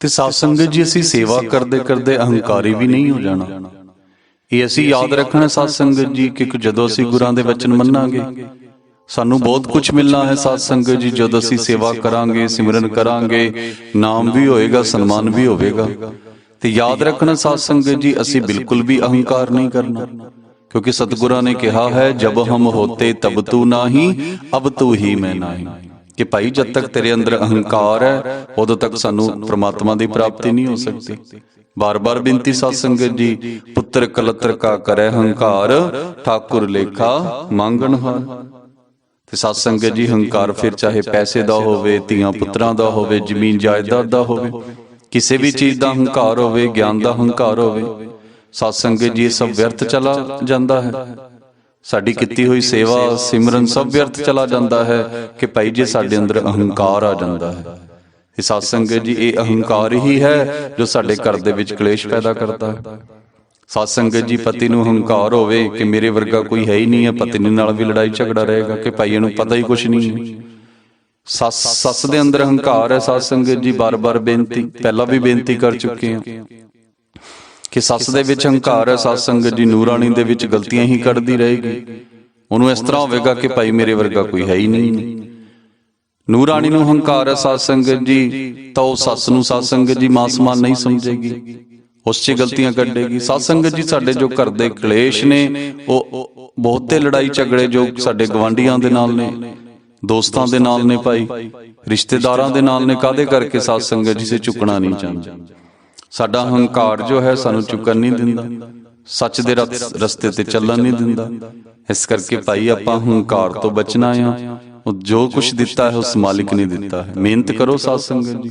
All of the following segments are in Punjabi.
ਤੇ ਸਾਧ ਸੰਗਤ ਜੀ ਅਸੀਂ ਸੇਵਾ ਕਰਦੇ ਕਰਦੇ ਅਹੰਕਾਰੀ ਵੀ ਨਹੀਂ ਹੋ ਜਾਣਾ। ਇਹ ਅਸੀਂ ਯਾਦ ਰੱਖਣਾ ਸਾਧ ਸੰਗਤ ਜੀ ਕਿ ਜਦੋਂ ਅਸੀਂ ਗੁਰਾਂ ਦੇ ਵਚਨ ਮੰਨਾਂਗੇ ਸਾਨੂੰ ਬਹੁਤ ਕੁਝ ਮਿਲਣਾ ਹੈ ਸਾਧ ਸੰਗਤ ਜੀ ਜਦੋਂ ਅਸੀਂ ਸੇਵਾ ਕਰਾਂਗੇ ਸਿਮਰਨ ਕਰਾਂਗੇ ਨਾਮ ਵੀ ਹੋਏਗਾ ਸਨਮਾਨ ਵੀ ਹੋਵੇਗਾ। ਤੇ ਯਾਦ ਰੱਖਣਾ ਸਾਧ ਸੰਗਤ ਜੀ ਅਸੀਂ ਬਿਲਕੁਲ ਵੀ ਅਹੰਕਾਰ ਨਹੀਂ ਕਰਨਾ। ਕਿਉਂਕਿ ਸਤਿਗੁਰਾਂ ਨੇ ਕਿਹਾ ਹੈ ਜਬ ਹਮ ਹੋਤੇ ਤਬ ਤੂੰ ਨਾਹੀ ਅਬ ਤੂੰ ਹੀ ਮੈਂ ਨਾਹੀ। ਕਿ ਭਾਈ, ਜਦ ਤੱਕ ਤੇਰੇ ਅੰਦਰ ਅਹੰਕਾਰ ਹੈ, ਉਦੋਂ ਤੱਕ ਸਾਨੂੰ ਪ੍ਰਮਾਤਮਾ ਦੀ ਪ੍ਰਾਪਤੀ ਨਹੀਂ ਹੋ ਸਕਦੀ। ਬਾਰ-ਬਾਰ ਬੇਨਤੀ ਸਾਧ ਸੰਗਤ ਜੀ, ਪੁੱਤਰ ਕਲਤਰ ਕਾ ਕਰੈ ਹੰਕਾਰ, ਠਾਕੁਰ ਲੇਖਾ ਮੰਗਣ ਹਾਰ। ਤੇ ਸਾਧ ਸੰਗਤ ਜੀ, ਹੰਕਾਰ ਫਿਰ ਚਾਹੇ ਪੈਸੇ ਦਾ ਹੋਵੇ, ਧੀਆਂ ਪੁੱਤਰਾਂ ਦਾ ਹੋਵੇ, ਜ਼ਮੀਨ ਜਾਇਦਾਦ ਦਾ ਹੋਵੇ, ਕਿਸੇ ਵੀ ਚੀਜ਼ ਦਾ ਹੰਕਾਰ ਹੋਵੇ, ਗਿਆਨ ਦਾ ਹੰਕਾਰ ਹੋਵੇ ਸਾਧ ਸੰਗਤ ਜੀ, ਇਹ ਸਭ ਵਿਅਰਥ ਚਲਾ ਜਾਂਦਾ ਹੈ। ਸਾਡੀ ਕੀਤੀ ਹੋਈ ਸੇਵਾ ਸਿਮਰਨ ਸਭ ਵਿਅਰਥ ਚਲਾ ਜਾਂਦਾ ਹੈ ਕਿ ਭਾਈ ਜੇ ਸਾਡੇ ਅੰਦਰ ਅਹੰਕਾਰ ਆ ਜਾਂਦਾ ਹੈ। ਇਹ ਸਾਧ ਸੰਗਤ ਜੀ ਇਹ ਅਹੰਕਾਰ ਹੀ ਹੈ ਜੋ ਸਾਡੇ ਘਰ ਦੇ ਵਿੱਚ ਕਲੇਸ਼ ਪੈਦਾ ਕਰਦਾ ਹੈ। ਸਾਧ ਸੰਗਤ ਜੀ ਪਤੀ ਨੂੰ ਹੰਕਾਰ ਹੋਵੇ ਕਿ ਮੇਰੇ ਵਰਗਾ ਕੋਈ ਹੈ ਹੀ ਨਹੀਂ ਹੈ ਪਤਨੀ ਨਾਲ ਵੀ ਲੜਾਈ ਝਗੜਾ ਰਹੇਗਾ ਕਿ ਭਾਈ ਇਹਨੂੰ ਪਤਾ ਹੀ ਕੁਝ ਨਹੀਂ। ਹੈ ਸੱਸ ਸੱਸ ਦੇ ਅੰਦਰ ਹੰਕਾਰ ਹੈ ਸਾਧ ਸੰਗਤ ਜੀ ਬਾਰ-ਬਾਰ ਬੇਨਤੀ ਪਹਿਲਾਂ ਵੀ ਬੇਨਤੀ ਕਰ ਚੁੱਕੇ ਹਾਂ। ਕਿ ਸੱਸ ਦੇ ਵਿੱਚ ਹੰਕਾਰ ਹੈ ਸਾਧ ਸੰਗਤ ਜੀ ਨੂਰਾਨੀ ਦੇ ਵਿੱਚ ਗਲਤੀਆਂ ਹੀ ਕੱਢਦੀ ਰਹੇਗੀ। ਉਹਨੂੰ ਇਸ ਤਰ੍ਹਾਂ ਹੋਵੇਗਾ ਕਿ ਭਾਈ ਮੇਰੇ ਵਰਗਾ ਕੋਈ ਹੈ ਹੀ ਨਹੀਂ। ਨੂਰਾਨੀ ਨੂੰ ਹੰਕਾਰ ਹੈ ਸਾਧ ਸੰਗਤ ਜੀ ਤਾਂ ਉਹ ਸੱਸ ਨੂੰ ਸਾਧ ਸੰਗਤ ਜੀ ਮਾਂ ਸਮਾਨ ਨਹੀਂ ਸਮਝੇਗੀ। ਉਸ 'ਚ ਗਲਤੀਆਂ ਕੱਢੇਗੀ। ਸਾਧ ਸੰਗਤ ਜੀ ਸਾਡੇ ਜੋ ਘਰ ਦੇ ਕਲੇਸ਼ ਨੇ, ਉਹ ਬਹੁਤੇ ਲੜਾਈ ਝਗੜੇ ਜੋ ਸਾਡੇ ਗਵਾਂਢੀਆਂ ਦੇ ਨਾਲ ਨੇ, ਦੋਸਤਾਂ ਦੇ ਨਾਲ ਨੇ ਭਾਈ, ਰਿਸ਼ਤੇਦਾਰਾਂ ਦੇ ਨਾਲ ਨੇ ਕਾਦੇ ਕਰਕੇ ਸਾਧ ਸੰਗਤ ਜੀ ਸੇ ਝੁਕਣਾ ਨਹੀਂ ਚਾਹੁੰਦੇ? ਸਾਡਾ ਹੰਕਾਰ ਜੋ ਹੈ ਸਾਨੂੰ ਚੁੱਕਣ ਨਹੀਂ ਦਿੰਦਾ। ਸੱਚ ਦੇ ਰਸ- ਰਸਤੇ ਤੇ ਚੱਲਣ ਨਹੀਂ ਦਿੰਦਾ। ਇਸ ਕਰਕੇ ਭਾਈ ਆਪਾਂ ਹੰਕਾਰ ਤੋਂ ਬਚਣਾ ਆ। ਉਹ ਜੋ ਕੁਝ ਦਿੱਤਾ ਹੈ ਉਸ ਮਾਲਿਕ ਨੇ ਦਿੱਤਾ ਹੈ। ਮਿਹਨਤ ਕਰੋ ਸਾਧ ਸੰਗਤ ਜੀ।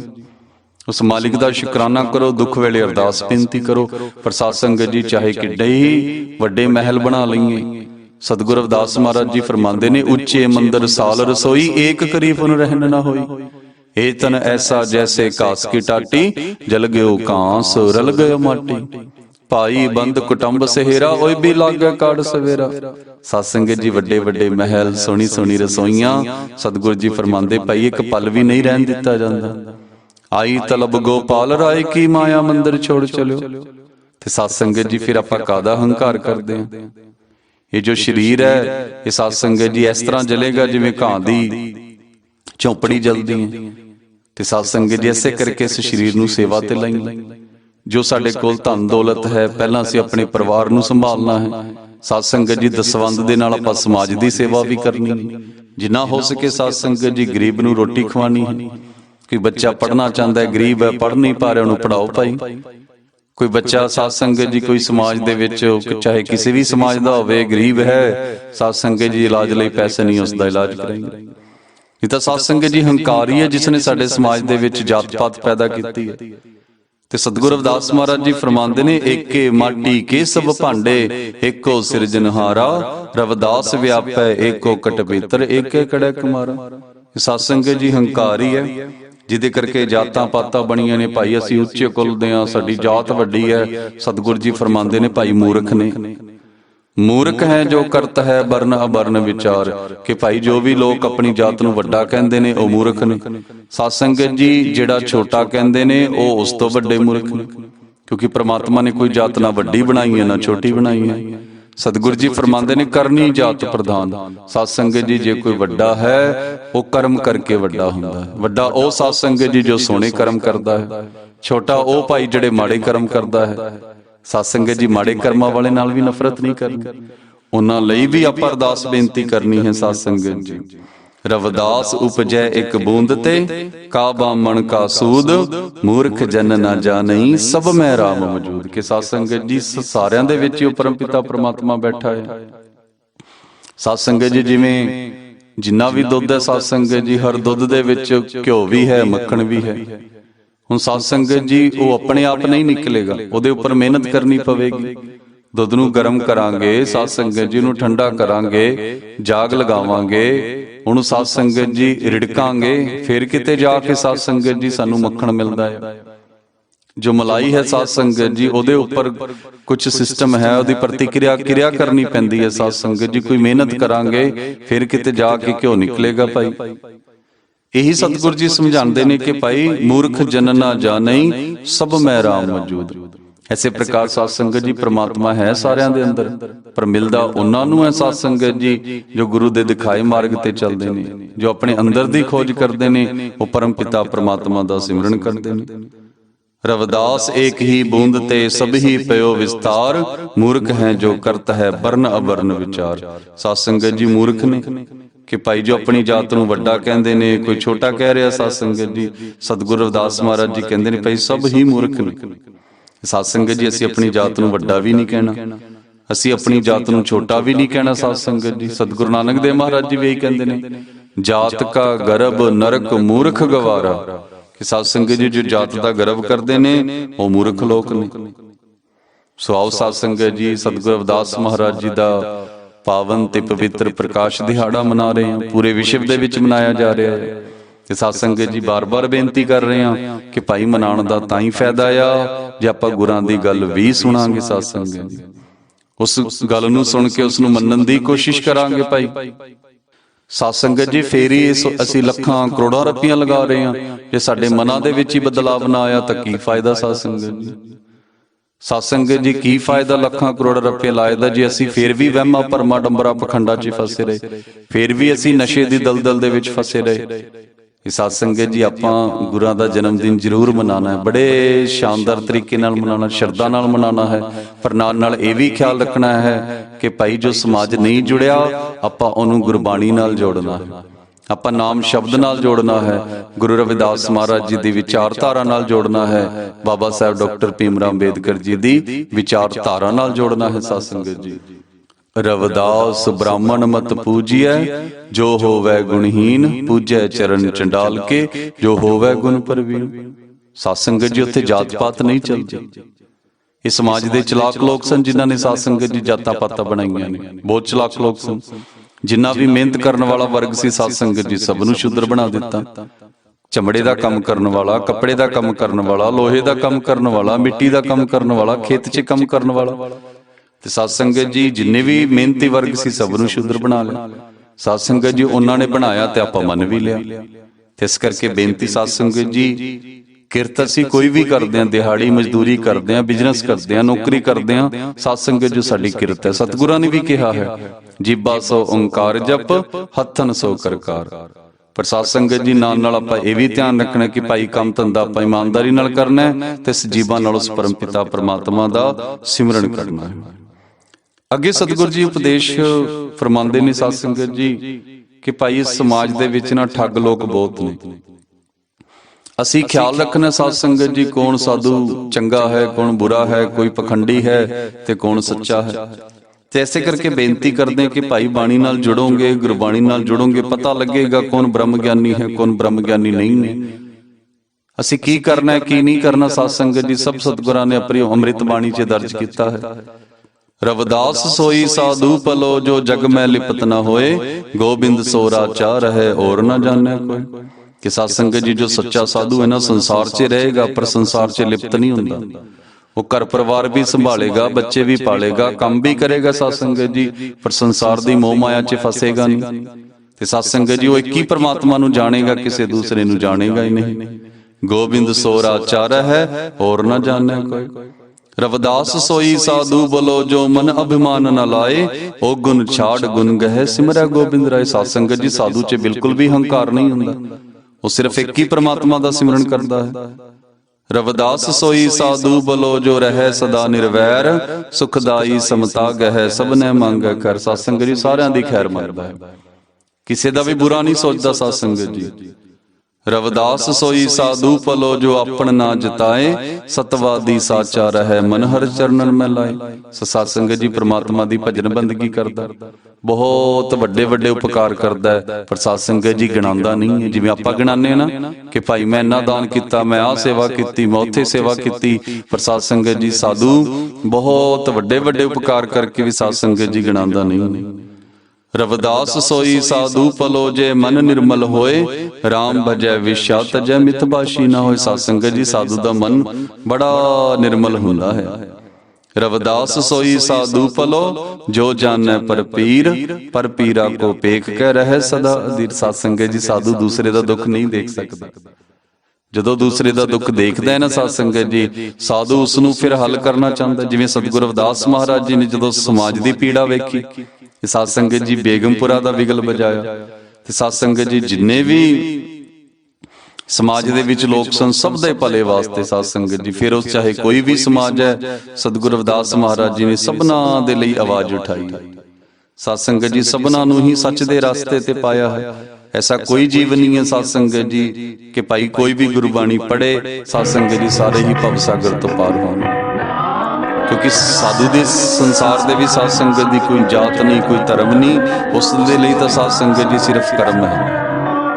ਉਸ ਮਾਲਿਕ ਦਾ ਸ਼ੁਕਰਾਨਾ ਕਰੋ ਦੁੱਖ ਵੇਲੇ ਅਰਦਾਸ ਬੇਨਤੀ ਕਰੋ ਪਰ ਸਾਧ ਸੰਗਤ ਜੀ ਚਾਹੇ ਕਿੱਡੇ ਹੀ ਵੱਡੇ ਮਹਿਲ ਬਣਾ ਲਈਏ। ਸਤਿਗੁਰੂ ਰਵਿਦਾਸ ਮਹਾਰਾਜ ਜੀ ਫਰਮਾਉਂਦੇ ਨੇ ਉੱਚੇ ਮੰਦਰ ਸਾਲ ਰਸੋਈ ਏਕ ਕਰੀਫਨ ਰਹਿਣ ਨਾ ਹੋਈ। ਏ ਤਨ ਐਸਾ ਜੈਸੇ ਕਾਸ ਕੀ ਟਾਟੀ, ਜਲ ਗਿਓ ਕਾਂਸ ਰਲ ਗਇਓ ਮਾਟੀ। ਭਾਈ ਬੰਦ ਕੁਟੰਬ ਸਹੇਰਾ, ਓਏ ਵੀ ਲਾਗੇ ਕਾੜ ਸਵੇਰਾ। ਸਤਸੰਗਤ ਜੀ ਵੱਡੇ ਵੱਡੇ ਮਹਿਲ, ਸੋਹਣੀ ਸੋਹਣੀ ਰਸੋਈਆਂ, ਸਤਿਗੁਰੂ ਜੀ ਫਰਮਾਉਂਦੇ ਭਾਈ, ਇੱਕ ਪਲ ਵੀ ਨਹੀਂ ਰਹਿਣ ਦਿੱਤਾ ਜਾਂਦਾ। ਆਈ ਤਲਬ ਗੋਪਾਲ ਰਾਏ ਕੀ ਮਾਇਆ ਮੰਦਰ ਛੋੜ ਚਲਿਓ। ਤੇ ਸਤਸੰਗ ਜੀ ਫਿਰ ਆਪਾਂ ਕਾਦਾ ਹੰਕਾਰ ਕਰਦੇ ਹਾਂ? ਇਹ ਜੋ ਸਰੀਰ ਹੈ, ਇਹ ਸਤਸੰਗ ਜੀ ਇਸ ਤਰ੍ਹਾਂ ਜਲੇਗਾ ਜਿਵੇਂ ਘਾਂ ਦੀ ਚੌਪੜੀ ਜਲਦੀ ਹੈ। ਤੇ ਸਤਸੰਗਤ ਜੀ ਇਸੇ ਕਰਕੇ ਇਸ ਸਰੀਰ ਨੂੰ ਸੇਵਾ ਤੇ ਲਾਈ ਜੋ ਸਾਡੇ ਕੋਲ ਧਨ ਦੌਲਤ ਹੈ, ਪਹਿਲਾਂ ਅਸੀਂ ਆਪਣੇ ਪਰਿਵਾਰ ਨੂੰ ਸੰਭਾਲਣਾ ਹੈ। ਸਤਸੰਗਤ ਜੀ ਦਸਵੰਦ ਦੇ ਨਾਲ ਆਪਾਂ ਸਮਾਜ ਦੀ ਸੇਵਾ ਵੀ ਕਰਨੀ ਹੈ। ਜਿੰਨਾ ਹੋ ਸਕੇ ਸਤਸੰਗਤ ਜੀ, ਗਰੀਬ ਨੂੰ ਰੋਟੀ ਖਵਾਣੀ ਹੈ। ਕੋਈ ਬੱਚਾ ਪੜ੍ਹਨਾ ਚਾਹੁੰਦਾ ਹੈ, ਗਰੀਬ ਹੈ, ਪੜ੍ਹ ਨਹੀਂ ਪਾ ਰਿਹਾ, ਉਹਨੂੰ ਪੜਾਓ ਭਾਈ। ਕੋਈ ਬੱਚਾ ਸਾਧ ਸੰਗਤ ਜੀ, ਕੋਈ ਸਮਾਜ ਦੇ ਵਿੱਚ ਚਾਹੇ ਕਿਸੇ ਵੀ ਸਮਾਜ ਦਾ ਹੋਵੇ, ਗਰੀਬ ਹੈ, ਸਾਧ ਸੰਗਤ ਜੀ ਇਲਾਜ ਲਈ ਪੈਸੇ ਨਹੀਂ ਉਸ ਦਾ ਇਲਾਜ ਕਰਾਂਗੇ ਇਹ ਤਾਂ ਸਾਧ ਸੰਗਤ ਜੀ ਹੰਕਾਰੀ ਹੈ ਜਿਸ ਨੇ ਸਾਡੇ ਸਮਾਜ ਦੇ ਵਿੱਚ ਜਾਤ ਪਾਤ ਪੈਦਾ ਕੀਤੀ ਹੈ। ਤੇ ਸਤਿਗੁਰੂ ਰਵਿਦਾਸ ਮਹਾਰਾਜ ਜੀ ਫਰਮਾਉਂਦੇ ਨੇ ਏਕੇ ਮਾਟੀ ਕੇ ਸਭ ਭਾਂਡੇ ਏਕੋ ਸਿਰਜਨਹਾਰਾ ਰਵਿਦਾਸ ਵਿਆਪੈ ਏਕੋ ਕਟਪੀਤਰ ਏਕੇ ਕੜੈ ਕੁਮਾਰਾ। ਸਾਧ ਸੰਗਤ ਜੀ ਹੰਕਾਰੀ ਹੈ ਜਿਹਦੇ ਕਰਕੇ ਜਾਤਾਂ ਪਾਤਾਂ ਬਣੀਆਂ ਨੇ। ਭਾਈ ਅਸੀਂ ਉੱਚੇ ਕੁਲ ਦੇ ਆ ਸਾਡੀ ਜਾਤ ਵੱਡੀ ਹੈ। ਸਤਿਗੁਰੂ ਜੀ ਫਰਮਾਉਂਦੇ ਨੇ ਭਾਈ ਮੂਰਖ ਨੇ। ਮੂਰਖ ਹੈ ਜੋ ਕਰਤ ਹੈ ਬਰਨ ਅਵਰਨ ਵਿਚਾਰ। ਕਿ ਭਾਈ ਜੋ ਵੀ ਲੋਕ ਆਪਣੀ ਜਾਤ ਨੂੰ ਵੱਡਾ ਕਹਿੰਦੇ ਨੇ, ਉਹ ਮੂਰਖ ਨੇ। ਸਤਸੰਗਤ ਜੀ, ਜਿਹੜਾ ਛੋਟਾ ਕਹਿੰਦੇ ਨੇ, ਉਹ ਉਸ ਤੋਂ ਵੱਡੇ ਮੂਰਖ ਨੇ। ਕਿਉਂਕਿ ਪ੍ਰਮਾਤਮਾ ਨੇ ਕੋਈ ਜਾਤ ਨਾ ਵੱਡੀ ਬਣਾਈ ਹੈ, ਨਾ ਛੋਟੀ ਬਣਾਈ ਹੈ। ਸਤਿਗੁਰੂ ਜੀ ਫਰਮਾਉਂਦੇ ਨੇ, ਕਰਨੀ ਜਾਤ ਪ੍ਰਧਾਨ। ਸਤਸੰਗਤ ਜੀ, ਜੇ ਕੋਈ ਵੱਡਾ ਹੈ, ਉਹ ਕਰਮ ਕਰਕੇ ਵੱਡਾ ਹੁੰਦਾ ਹੈ। ਵੱਡਾ ਉਹ ਸਤਸੰਗਤ ਜੀ ਜੋ ਸੋਹਣੇ ਕਰਮ ਕਰਦਾ ਹੈ। ਛੋਟਾ ਉਹ ਭਾਈ ਜਿਹੜੇ ਮਾੜੇ ਕਰਮ ਕਰਦਾ ਹੈ। ਸਤਸੰਗਤ ਜੀ, ਮਾੜੇ ਕਰਮਾਂ ਵਾਲੇ ਨਾਲ ਵੀ ਨਫ਼ਰਤ ਨਹੀਂ ਕਰਨੀ। ਉਹਨਾਂ ਲਈ ਵੀ ਆਪਾਂ ਅਰਦਾਸ ਬੇਨਤੀ ਕਰਨੀ ਹੈ ਸਤਸੰਗਤ ਜੀ। ਰਵਦਾਸ ਉਪਜੈ ਇੱਕ ਬੂੰਦ ਤੇ ਕਾ ਬਾਮਣ ਕਾ ਸੂਦ। ਮੂਰਖ ਜਨ ਨਾ ਜਾਣਈ, ਸਭ ਮੈਂ ਰਾਮ ਮੌਜੂਦ। ਕਿ ਸਤਸੰਗਤ ਜੀ ਸਾਰਿਆਂ ਦੇ ਵਿੱਚ ਹੀ ਉਹ ਪਰਮਪਿਤਾ, ਪ੍ਰਮਾਤਮਾ ਬੈਠਾ ਹੈ। ਸਤਸੰਗਤ ਜੀ, ਜਿਵੇਂ ਜਿੰਨਾ ਵੀ ਦੁੱਧ ਹੈ ਸਤਸੰਗਤ ਜੀ, ਹਰ ਦੁੱਧ ਦੇ ਵਿੱਚ ਘਿਓ ਵੀ ਹੈ, ਮੱਖਣ ਵੀ ਹੈ। ਹੁਣ ਸਤਸੰਗਤ ਜੀ ਉਹ ਆਪਣੇ ਆਪ ਨਹੀਂ ਨਿਕਲੇਗਾ। ਉਹਦੇ ਉੱਪਰ ਮਿਹਨਤ ਕਰਨੀ ਪਵੇਗੀ। ਦੁੱਧ ਨੂੰ ਗਰਮ ਕਰਾਂਗੇ ਸਤ ਸੰਗਤ ਜੀ ਨੂੰ ਠੰਡਾ ਕਰਾਂਗੇ ਜਾਗ ਲਗਾਵਾਂਗੇ। ਉਹਨੂੰ ਸਤ ਸੰਗਤ ਜੀ ਰਿੜਕਾਂਗੇ ਫਿਰ ਕਿਤੇ ਜਾ ਕੇ ਸਤ ਸੰਗਤ ਜੀ ਸਾਨੂੰ ਮੱਖਣ ਮਿਲਦਾ ਹੈ। ਜੋ ਮਲਾਈ ਹੈ ਸਤ ਸੰਗਤ ਜੀ ਉਹਦੇ ਉੱਪਰ ਕੁਝ ਸਿਸਟਮ ਹੈ ਉਹਦੀ ਪ੍ਰਤੀਕਿਰਿਆ ਕਿਰਿਆ ਕਰਨੀ ਪੈਂਦੀ ਹੈ। ਸਤ ਸੰਗਤ ਜੀ ਕੋਈ ਮਿਹਨਤ ਕਰਾਂਗੇ ਫਿਰ ਕਿਤੇ ਜਾ ਕੇ ਘਿਓ ਨਿਕਲੇਗਾ ਭਾਈ। ਇਹੀ ਸਤਿਗੁਰੂ ਜੀ ਸਮਝਾਉਂਦੇ ਨੇ ਕਿ ਭਾਈ ਮੂਰਖ ਜਨ ਨਾ ਜਾਣਈ ਸਭ ਮੈਂ ਰਾਮ ਮੌਜੂਦ। ਐਸੇ ਪ੍ਰਕਾਰ ਸਾਧ ਸੰਗਤ ਜੀ ਪ੍ਰਮਾਤਮਾ ਹੈ ਸਾਰਿਆਂ ਦੇ ਅੰਦਰ। ਪਰ ਮਿਲਦਾ ਉਹਨਾਂ ਨੂੰ ਹੈ ਸਾਧ ਸੰਗਤ ਜੀ ਜੋ ਗੁਰੂ ਦੇ ਦਿਖਾਏ ਮਾਰਗ ਤੇ ਚੱਲਦੇ ਨੇ ਜੋ ਆਪਣੇ ਅੰਦਰ ਦੀ ਖੋਜ ਕਰਦੇ ਨੇ ਉਹ ਪਰਮ ਪਿਤਾ ਪ੍ਰਮਾਤਮਾ ਦਾ ਸਿਮਰਨ ਕਰਦੇ ਨੇ। ਰਵਦਾਸ ਏਕ ਹੀ ਬੂੰਦ ਤੇ ਸਭ ਹੀ ਪਇਓ ਵਿਸਤਾਰ। ਮੂਰਖ ਹੈ ਜੋ ਕਰਤ ਹੈ ਬਰਨ ਅਬਰਨ ਵਿਚਾਰ। ਸਾਧ ਸੰਗਤ ਜੀ ਮੂਰਖ ਨੇ। ਕਿ ਭਾਈ ਜੋ ਆਪਣੀ ਜਾਤ ਨੂੰ ਵੱਡਾ ਕਹਿੰਦੇ ਨੇ, ਕੋਈ ਛੋਟਾ ਕਹਿ ਰਿਹਾ ਸਾਧ ਸੰਗਤ ਜੀ, ਸਤਿਗੁਰੂ ਰਵਿਦਾਸ ਮਹਾਰਾਜ ਜੀ ਕਹਿੰਦੇ ਨੇ, ਭਾਈ ਸਭ ਹੀ ਮੂਰਖ ਨੇ। ਸਾਧ ਸੰਗਤ ਜੀ, ਅਸੀਂ ਆਪਣੀ ਜਾਤ ਨੂੰ ਵੱਡਾ ਵੀ ਨਹੀਂ ਕਹਿਣਾ। ਅਸੀਂ ਆਪਣੀ ਜਾਤ ਨੂੰ ਛੋਟਾ ਵੀ ਨਹੀਂ ਕਹਿਣਾ ਸਾਧ ਸੰਗਤ ਜੀ। ਸਤਿਗੁਰੂ ਨਾਨਕ ਦੇਵ ਮਹਾਰਾਜ ਜੀ ਵੀ ਇਹੀ ਕਹਿੰਦੇ ਨੇ, ਜਾਤ ਕਾ ਗਰਭ ਨਰਕ ਮੂਰਖ ਗਵਾਰਾ। ਕਿ ਸਾਧ ਸੰਗਤ ਜੀ, ਜੋ ਜਾਤ ਦਾ ਗਰਭ ਕਰਦੇ ਨੇ, ਉਹ ਮੂਰਖ ਲੋਕ ਨੇ। ਸੋ ਆਓ ਸਾਧ ਸੰਗਤ ਜੀ, ਸਤਿਗੁਰੂ ਰਵਿਦਾਸ ਮਹਾਰਾਜ ਜੀ ਦਾ ਪਾਵਨ ਤੇ ਪਵਿੱਤਰ ਪ੍ਰਕਾਸ਼ ਦਿਹਾੜਾ ਮਨਾ ਰਹੇ ਹਾਂ। ਪੂਰੇ ਵਿਸ਼ਵ ਦੇ ਵਿੱਚ ਮਨਾਇਆ ਜਾ ਰਿਹਾ ਹੈ। ਤੇ ਸਾਧ ਸੰਗਤ ਜੀ ਬਾਰ-ਬਾਰ ਬੇਨਤੀ ਕਰ ਰਹੇ ਹਾਂ ਕਿ ਭਾਈ ਮਨਾਉਣ ਦਾ ਤਾਂ ਹੀ ਫਾਇਦਾ ਆ ਜੇ ਆਪਾਂ ਗੁਰਾਂ ਦੀ ਗੱਲ ਵੀ ਸੁਣਾਂਗੇ ਸਾਧ ਸੰਗਤ ਜੀ। ਉਸ ਗੱਲ ਨੂੰ ਸੁਣ ਕੇ ਉਸ ਨੂੰ ਮੰਨਣ ਦੀ ਕੋਸ਼ਿਸ਼ ਕਰਾਂਗੇ ਭਾਈ। ਸਾਧ ਸੰਗਤ ਜੀ, ਫੇਰੀ ਇਸ ਅਸੀਂ ਲੱਖਾਂ ਕਰੋੜਾਂ ਰੁਪਈਆ ਲਗਾ ਰਹੇ ਹਾਂ। ਜੇ ਸਾਡੇ ਮਨਾਂ ਦੇ ਵਿੱਚ ਹੀ ਬਦਲਾਵ ਨਾ ਆਇਆ ਤਾਂ ਕੀ ਫਾਇਦਾ ਸਾਧ ਸੰਗਤ ਜੀ? ਸਾਧ ਜੀ, ਕੀ ਫਾਇਦਾ ਲੱਖਾਂ ਕਰੋੜ ਰੁਪਏ ਲਾਏ ਦਾ ਜੇ? ਅਸੀਂ ਫੇਰ ਵੀ ਵਹਿਮਾਂ ਭਰਮਾਂ ਡੰਬਰਾਂ ਪਖੰਡਾਂ 'ਚ ਫਸੇ ਰਹੇ। ਫੇਰ ਵੀ ਅਸੀਂ ਨਸ਼ੇ ਦੀ ਦਲਦਲ ਦੇ ਵਿੱਚ ਫਸੇ ਰਹੇ। ਇਹ ਸਾਧ ਜੀ, ਆਪਾਂ ਗੁਰਾਂ ਦਾ ਜਨਮ ਦਿਨ ਜ਼ਰੂਰ ਮਨਾਉਣਾ ਹੈ। ਬੜੇ ਸ਼ਾਨਦਾਰ ਤਰੀਕੇ ਨਾਲ ਮਨਾਉਣਾ, ਸ਼ਰਧਾ ਨਾਲ ਮਨਾਉਣਾ ਹੈ। ਪਰ ਨਾਲ ਨਾਲ ਇਹ ਵੀ ਖਿਆਲ ਰੱਖਣਾ ਹੈ ਕਿ ਭਾਈ ਜੋ ਸਮਾਜ ਨਹੀਂ ਜੁੜਿਆ, ਆਪਾਂ ਉਹਨੂੰ ਗੁਰਬਾਣੀ ਨਾਲ ਜੋੜਨਾ ਹੈ। ਆਪਾਂ ਨਾਮ ਸ਼ਬਦ ਨਾਲ ਜੋੜਨਾ ਹੈ, ਗੁਰੂ ਰਵਿਦਾਸ ਮਹਾਰਾਜ ਜੀ ਦੀ ਵਿਚਾਰਧਾਰਾ ਨਾਲ ਜੋੜਨਾ ਹੈ, ਬਾਬਾ ਸਾਹਿਬ ਡਾਕਟਰ ਭੀਮਰਾਵ ਅੰਬੇਦਕਰ ਜੀ ਦੀ ਵਿਚਾਰਧਾਰਾ ਨਾਲ ਜੋੜਨਾ ਹੈ ਸਾਧ ਸੰਗਤ ਜੀ। ਰਵਿਦਾਸ ਬ੍ਰਾਹਮਣ ਮਤ ਪੂਜੀਐ, ਜੋ ਹੋਵੇ ਗੁਣਹੀਨ, ਪੂਜੈ ਚਰਨ ਚੰਡਾਲ ਕੇ ਜੋ ਹੋਵੇ ਗੁਣ ਪਰਵੀਨ। ਸਾਧ ਸੰਗਤ ਜੀ, ਉੱਥੇ ਜਾਤ ਪਾਤ ਨਹੀਂ ਚੱਲਦੀ। ਇਹ ਸਮਾਜ ਦੇ ਚਲਾਕ ਲੋਕ ਸਨ ਜਿਨ੍ਹਾਂ ਨੇ ਸਾਧ ਸੰਗਤ ਜੀ ਜਾਤਾਂ ਪਾਤਾਂ ਬਣਾਈਆਂ ਨੇ। ਬਹੁਤ ਚਲਾਕ ਲੋਕ ਸਨ। ਜਿੰਨਾ ਵੀ ਮਿਹਨਤ ਕਰਨ ਵਾਲਾ ਵਰਗ ਸੀ ਸਾਧ ਸੰਗਤ ਜੀ, ਸਭ ਨੂੰ ਸ਼ੁੱਧਰ ਬਣਾ ਦਿੱਤਾ। ਚਮੜੇ ਦਾ ਕੰਮ ਕਰਨ ਵਾਲਾ, ਕੱਪੜੇ ਦਾ ਕੰਮ ਕਰਨ ਵਾਲਾ, ਲੋਹੇ ਦਾ ਕੰਮ ਕਰਨ ਵਾਲਾ, ਮਿੱਟੀ ਦਾ ਕੰਮ ਕਰਨ ਵਾਲਾ, ਖੇਤ 'ਚ ਕੰਮ ਕਰਨ ਵਾਲਾ। ਤੇ ਸਾਧ ਸੰਗਤ ਜੀ, ਜਿੰਨੇ ਵੀ ਮਿਹਨਤੀ ਵਰਗ ਸੀ, ਸਭ ਨੂੰ ਸ਼ੁੱਧਰ ਬਣਾ ਲਿਆ। ਸਾਧ ਸੰਗਤ ਜੀ, ਉਹਨਾਂ ਨੇ ਬਣਾਇਆ ਤੇ ਆਪਾਂ ਮੰਨ ਵੀ ਲਿਆ। ਇਸ ਕਰਕੇ ਬੇਨਤੀ ਸਾਧ ਸੰਗਤ ਜੀ, ਕਿਰਤ ਅਸੀਂ ਕੋਈ ਵੀ ਕਰਦੇ ਆਂ ਦਿਹਾੜੀ ਮਜ਼ਦੂਰੀ ਕਰਦੇ ਆਂ ਬਿਜ਼ਨਸ ਕਰਦੇ ਆਂ ਨੌਕਰੀ ਕਰਦੇ ਆਂ ਸਾਧ ਸੰਗਤ ਜੋ, ਸਾਡੀ ਕਿਰਤ ਹੈ। ਸਤਿਗੁਰਾਂ ਨੇ ਵੀ ਕਿਹਾ ਹੈ ਜੀਬਾ ਸੋ ਓੰਕਾਰ ਜਪ, ਹੱਥਨ ਸੋ ਕਰਕਾਰ। ਪਰ ਸਾਧ ਸੰਗਤ ਜੀ ਨਾਲ ਨਾਲ ਆਪਾਂ ਇਹ ਵੀ ਧਿਆਨ ਰੱਖਣਾ ਕਿ ਭਾਈ ਕੰਮ ਧੰਦਾ ਆਪਾਂ ਇਮਾਨਦਾਰੀ ਨਾਲ ਕਰਨਾ ਹੈ ਤੇ ਸਜੀਬਾਂ ਨਾਲ ਉਸ ਪਰਮ ਪਿਤਾ ਪਰਮਾਤਮਾ ਦਾ ਸਿਮਰਨ ਕਰਨਾ ਹੈ। ਅੱਗੇ ਸਤਿਗੁਰੂ ਜੀ ਉਪਦੇਸ਼ ਫਰਮਾਉਂਦੇ ਨੇ ਸਾਧ ਸੰਗਤ ਜੀ ਕਿ ਭਾਈ ਇਸ ਸਮਾਜ ਦੇ ਵਿੱਚ ਨਾ ਠੱਗ ਲੋਕ ਬਹੁਤ ਨੇ। ਅਸੀਂ ਖਿਆਲ ਰੱਖਣਾ ਸਾਧ ਸੰਗਤ ਜੀ ਕੌਣ ਸਾਧੂ ਚੰਗਾ ਹੈ, ਕੌਣ ਬੁਰਾ ਹੈ, ਕੋਈ ਪਖੰਡੀ ਹੈ ਤੇ ਕੌਣ ਸੱਚਾ ਹੈ। ਤੇ ਐਸੇ ਕਰਕੇ ਬੇਨਤੀ ਕਰਦੇ ਹਾਂ ਕਿ ਭਾਈ ਬਾਣੀ ਨਾਲ ਜੁੜੋਗੇ, ਗੁਰਬਾਣੀ ਨਾਲ ਜੁੜੋਗੇ, ਪਤਾ ਲੱਗੇਗਾ ਕੌਣ ਬ੍ਰਹਮ ਗਿਆਨੀ ਹੈ, ਕੌਣ ਬ੍ਰਹਮ ਗਿਆਨੀ ਨਹੀਂ ਨੇ ਅਸੀਂ ਕੀ ਕਰਨਾ ਹੈ, ਕੀ ਨਹੀਂ ਕਰਨਾ, ਸਾਧ ਸੰਗਤ ਜੀ, ਸਭ ਸਤਿਗੁਰਾਂ ਨੇ ਆਪਣੀ ਅੰਮ੍ਰਿਤ ਬਾਣੀ 'ਚ ਦਰਜ ਕੀਤਾ ਹੈ। ਰਵਦਾਸ ਸੋਈ ਸਾਧੂ ਪਲੋ ਜੋ ਜਗ ਮੈਂ ਲਿਪਤ ਨਾ ਹੋਏ, ਗੋਬਿੰਦ ਸੋਰਾ ਚਾ ਰਹੇ ਔਰ ਨਾ ਜਾਣੇ ਕੋਈ। ਕਿ ਸਾਧ ਸੰਗਤ ਜੀ, ਜੋ ਸੱਚਾ ਸਾਧੂ ਹੈ ਨਾ, ਸੰਸਾਰ 'ਚ ਰਹੇਗਾ, ਪਰ ਸੰਸਾਰ 'ਚ ਲਿਪਤ ਨਹੀਂ ਹੁੰਦਾ। ਉਹ ਘਰ ਪਰਿਵਾਰ ਵੀ ਸੰਭਾਲੇਗਾ, ਬੱਚੇ ਵੀ ਪਾਲੇਗਾ, ਕੰਮ ਵੀ ਕਰੇਗਾ ਸਾਧ ਜੀ, ਪਰ ਸੰਸਾਰ ਦੀ ਮੋਹ ਮਾਇਆ 'ਚ ਫਸੇਗਾ ਨਹੀਂ। ਤੇ ਸਾਧ ਜੀ, ਉਹ ਇੱਕ ਹੀ ਪ੍ਰਮਾਤਮਾ ਨੂੰ ਜਾਣੇਗਾ, ਕਿਸੇ ਦੂਸਰੇ ਨੂੰ ਜਾਣੇਗਾ ਹੀ ਨਹੀਂ। ਗੋਬਿੰਦ ਸੋਰਾ ਚਾਰ ਹੈ ਔਰ ਨਾ ਜਾਣੇ ਕੋਈ। ਰਵਦਾਸ ਸੋਈ ਸਾਧੂ ਬੋਲੋ, ਜੋ ਮਨ ਅਭਿਮਾਨ ਨ ਲਾਏ, ਉਹ ਗੁਣ ਛਾੜ ਗੁਣ ਗਹਿ ਸਿਮਰੈ ਗੋਬਿੰਦ ਰਾਏ। ਸਾਧ ਜੀ, ਸਾਧੂ 'ਚ ਬਿਲਕੁਲ ਵੀ ਹੰਕਾਰ ਨਹੀਂ ਹੁੰਦਾ। ਉਹ ਸਿਰਫ ਇੱਕ ਹੀ ਪ੍ਰਮਾਤਮਾ ਦਾ ਸਿਮਰਨ ਕਰਦਾ ਹੈ। ਰਵਦਾਸ ਸੋਈ ਸਾਧੂ ਬੋਲੋ ਜੋ ਰਹਿ ਸਦਾ ਨਿਰਵੈਰ ਸੁਖਦਾਈ ਸਮਤਾ ਗਹਿ ਸਭਨੇ ਮੰਗੈ ਕਰ ਸਾਧ ਸੰਗਤ ਜੀ ਸਾਰਿਆਂ ਦੀ ਖੈਰ ਮੰਗਦਾ ਹੈ। ਕਿਸੇ ਦਾ ਵੀ ਬੁਰਾ ਨਹੀਂ ਸੋਚਦਾ ਸਾਧ ਸੰਗਤ ਜੀ। ਰਵਦਾਸ ਸੋਈ ਸਾਧੂ ਪਲੋ ਜੋ ਆਪਣ ਨਾ ਜਿਤਾਏ ਸਤਵਾਦੀ ਸਾਚਾ ਰਹਿ ਮਨ ਹਰ ਚਰਨਨ ਮੈਂ ਲਾਏ ਸੋ ਸਾਧ ਸੰਗਤ ਜੀ ਪ੍ਰਮਾਤਮਾ ਦੀ ਭਜਨ ਬੰਦਗੀ ਕਰਦਾ। ਬਹੁਤ ਵੱਡੇ ਵੱਡੇ ਉਪਕਾਰ ਕਰਦਾ ਹੈ। ਪਰ ਸਾਧ ਸੰਗਤ ਜੀ ਗਿਣਾਉਂਦਾ ਨਹੀਂ ਹੈ। ਜਿਵੇਂ ਆਪਾਂ ਗਿਣਾਉਂਦੇ ਆ ਨਾ ਕਿ ਭਾਈ ਮੈਂ ਇੰਨਾ ਦਾਨ ਕੀਤਾ, ਮੈਂ ਆਹ ਸੇਵਾ ਕੀਤੀ, ਮੈਂ ਉੱਥੇ ਸੇਵਾ ਕੀਤੀ। ਪਰ ਸਾਧ ਸੰਗਤ ਜੀ ਸਾਧੂ ਬਹੁਤ ਵੱਡੇ ਵੱਡੇ ਉਪਕਾਰ ਕਰਕੇ ਵੀ ਸਾਧ ਸੰਗਤ ਜੀ ਗਿਣਾਉਂਦਾ ਨਹੀਂ ਰਵਦਾਸ ਸੋਈ ਸਾਧੂ ਪਲੋ ਜੇ ਮਨ ਨਿਰਮਲ ਹੋਏ RAM ਭਜੈ ਵਿਸ਼ਾ ਤਜੈ ਮਿਤਬਾਸ਼ੀ ਨਾ ਹੋਏ। ਸਾਧ ਸੰਗਤ ਜੀ ਸਾਧੂ ਦਾ ਮਨ ਬੜਾ ਨਿਰਮਲ ਹੁੰਦਾ ਹੈ। ਰਵਦਾਸ ਸੋਈ ਸਾਧੂ ਪਲੋ ਜੋ ਜਾਣੈ ਪਰ ਪੀਰ ਪਰ ਪੀਰਾ ਕੋ ਪੇਖ ਕੇ ਰਹੇ ਸਦਾ ਅਧੀਰ ਸਾਧ ਸੰਗਤ ਜੀ ਸਾਧੂ ਦੂਸਰੇ ਦਾ ਦੁੱਖ ਨਹੀਂ ਦੇਖ ਸਕਦਾ। ਜਦੋਂ ਦੂਸਰੇ ਦਾ ਦੁੱਖ ਦੇਖਦਾ ਹੈ ਨਾ ਸਾਧ ਸੰਗਤ ਜੀ ਸਾਧੂ ਉਸ ਨੂੰ ਫਿਰ ਹੱਲ ਕਰਨਾ ਚਾਹੁੰਦਾ ਜਿਵੇਂ ਸਤਿਗੁਰੂ ਰਵਿਦਾਸ ਮਹਾਰਾਜ ਜੀ ਨੇ ਜਦੋਂ ਸਮਾਜ ਦੀ ਪੀੜਾ ਵੇਖੀ ਤੇ ਸਾਧ ਸੰਗਤ ਜੀ ਬੇਗਮਪੁਰਾ ਦਾ ਵਿਗਲ ਬਜਾਇਆ ਤੇ ਸਾਧ ਸੰਗਤ ਜੀ ਜਿੰਨੇ ਵੀ ਸਮਾਜ ਦੇ ਵਿੱਚ ਲੋਕ ਸਨ ਸਭ ਦੇ ਭਲੇ ਵਾਸਤੇ ਸਾਧ ਸੰਗਤ ਜੀ ਫਿਰ ਉਸ ਚਾਹੇ ਕੋਈ ਵੀ ਸਮਾਜ ਹੈ ਸਤਿਗੁਰੂ ਰਵਿਦਾਸ ਮਹਾਰਾਜ ਜੀ ਨੇ ਸਭਨਾਂ ਦੇ ਲਈ ਆਵਾਜ਼ ਉਠਾਈ। ਸਾਧ ਸੰਗਤ ਜੀ ਸਭਨਾਂ ਨੂੰ ਹੀ ਸੱਚ ਦੇ ਰਸਤੇ ਤੇ ਪਾਇਆ ਹੈ ਐਸਾ ਕੋਈ ਜੀਵ ਨਹੀਂ ਹੈ ਸਾਧ ਸੰਗਤ ਜੀ ਕਿ ਭਾਈ ਕੋਈ ਵੀ ਗੁਰਬਾਣੀ ਪੜ੍ਹੇ। ਸਾਧ ਸੰਗਤ ਜੀ ਸਾਰੇ ਹੀ ਭਵ ਸਾਗਰ ਤੋਂ ਪਾਰ ਹੋਣ। ਕਿਉਂਕਿ ਸਾਧੂ ਦੇ ਸੰਸਾਰ ਦੇ ਵੀ ਸਾਧ ਸੰਗਤ ਦੀ ਕੋਈ ਜਾਤ ਨਹੀਂ ਕੋਈ ਧਰਮ ਨਹੀਂ ਉਸ ਦੇ ਲਈ ਤਾਂ ਸਾਧ ਸੰਗਤ ਜੀ ਸਿਰਫ ਕਰਮ ਹੈ।